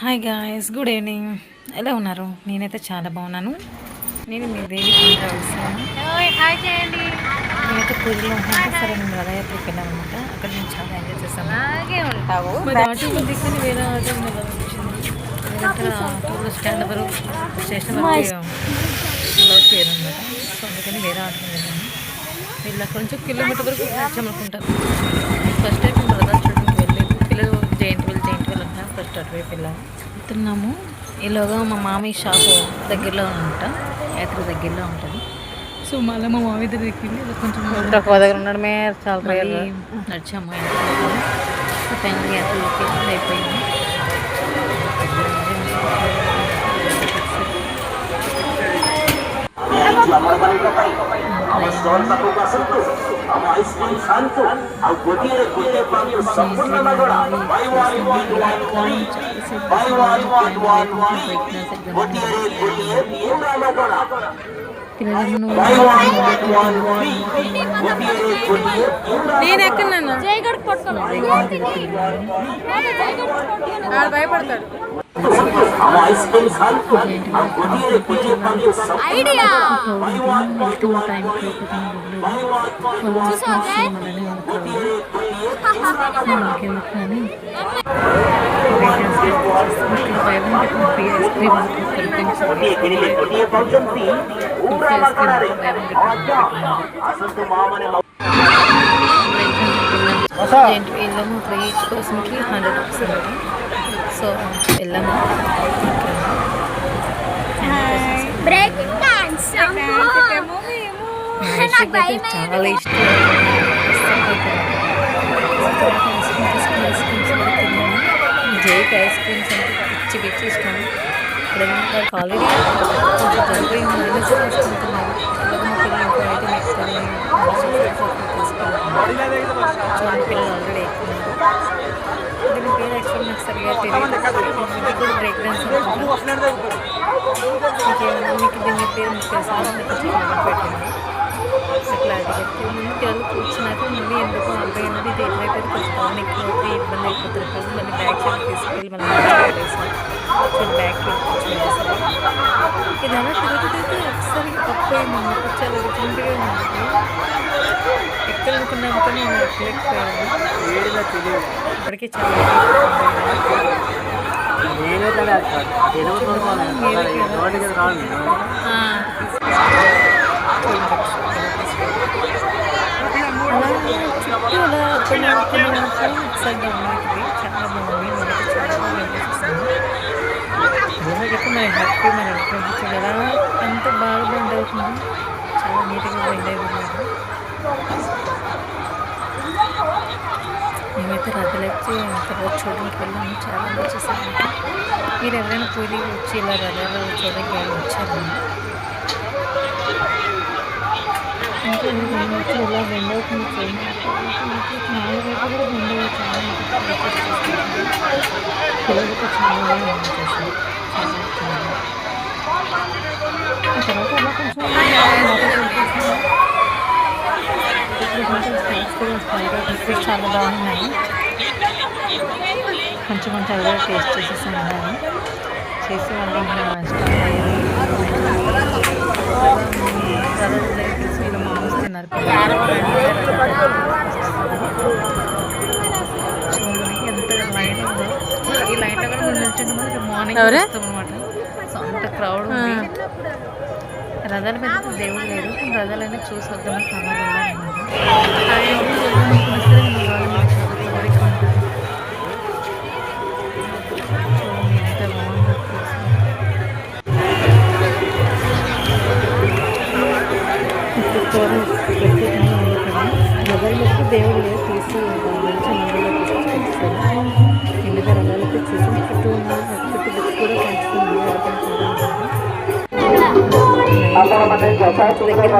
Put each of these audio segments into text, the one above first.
Hi guys good evening ఎలా ఉన్నారు? నేనైతే చాలా బాగున్నాను. నేను మీ దేవి చేయండి నేనైతే పూజలో ఉన్నాను. సరే నేను రథయాత్రకు వెళ్ళాను అనమాట అక్కడ నేను చాలా ఎంజాయ్ అలాగే ఉంటావు. దిక్కుని వేరే దగ్గర ఆటోలో స్టాండ్ వరకు స్టేషన్ వరకు చేయరనమాట సో అందుకని వేరే ఆటో వెళ్ళాను. వీళ్ళు అక్కడ నుంచి కిలోమీటర్ వరకు వచ్చామనుకుంటారు ఫస్ట్ టైం రథాలు అటువైపు వెళ్ళాము వెళ్తున్నాము ఈలోగా మా మామయ్య షాపు దగ్గరలో ఉంట యాత్ర దగ్గరలో ఉంటుంది. సో మళ్ళీ మా మామయ్య దగ్గరికి వెళ్ళి కొంచెం తక్కువ దగ్గర ఉండడమే చాలా మళ్ళీ నడిచాము యాత్రకి. సో ఫైనల్ యాత్రలోకి అయిపోయింది నేను ఎక్కడన్నా భయపడతాడు వెళ్ళాము. త్రీ ఈచ్ పర్సన్కి హండ్రెడ్ రూపీస్ అనమాట సో వెళ్ళాము. బ్రేకింగ్ డాన్స్ చాలా ఇష్టం. జైకి ఐస్ క్రీమ్స్ అంటే పిచ్చి పిచ్చి ఇష్టం. ఇక్కడ ఆల్రెడీ కొంచెం జరిపోయి అయినా తీసుకుంటున్నాను పిల్లలు అయితే నెక్స్ట్ పిల్లలు ఆల్రెడీ ఎక్కున్నారు దీని పేరు యాక్చువల్ నాకు సరిగా తెలియదు. ఇది కూడా బ్రేక్ డాన్స్ మీకు దీని పేరు మీకు తెలుసు? పెట్టండి క్లారిటీ చెప్తే ముందు పిల్లలు కూర్చున్నాక మళ్ళీ ఎందుకు అబ్బాయి అనేది ఇది ఎట్లయితే కొంచెం పవన్ ఎక్కువ ఇబ్బంది అయిపోతుంది. కదా మళ్ళీ బ్యాక్ సైడ్ తీసుకెళ్ళి పెట్టేసాను సో బ్యాక్ కూర్చోలేదు ఇదన్నా తిరుగుతుంది ఒకసారి తప్పైంది నాకు చాలా డిఫరెంట్గా ఉంది. ఎక్కడ అనుకున్నాను కానీ నేను ఎక్కలేకపోయాను. ఇప్పటికీ చాలా అలా చుట్టూ అలా ఒకసారి గమనించింది చాలా బాగుంది మనకి చాలా బాగా అనిపిస్తుంది అలాగే హ్యాపీ మన అనిపించింది కదా ఎంత బాగా బెండ్ అవుతుంది చాలా నీట్గా బెండ్ అయిపోతున్నారు మేమైతే రథలెక్కి తర్వాత చూడడానికి వెళ్ళాము చాలా బాగా మీరు ఎవరైనా పూరి వచ్చి ఇలా రథాలు చూడడానికి వచ్చారు వచ్చారండి ఇంకా నేను వచ్చి ఇలా బెండ్ అవుతుంది నాలుగు వైపు కూడా బెండ్ చాలా పిల్లలకి చాలా తర్వాత అలా కొంచెం ఇప్పుడు కొంచెం కూడా వస్తాయి బిస్కెట్ చాలా బాగున్నాయి కొంచెం కొంచెం అవి కూడా టేస్ట్ చేసేసి ఉన్నాను చేసి వాళ్ళు ఇంకా ఇష్టం సో అంత క్రౌడ్ ఉంది. రథాల మీద దేవుడు లేదు కానీ రథాలన్నీ చూసి వద్దామని చాలా వెళ్ళాలన్నమాట చూడాలనుకుంటే దగ్గర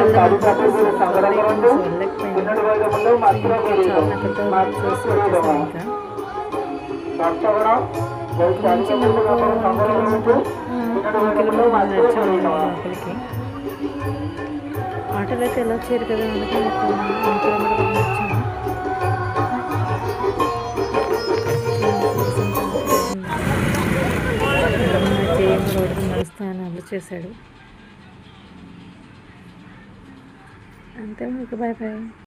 వెళ్దాం లోపలికి ఆటోలో అయితే ఎలా వచ్చారు కదా అందుకే ఒక వన్ కిలోమీటర్ వచ్చాము అంతే మీకు బాయ్ బాయ్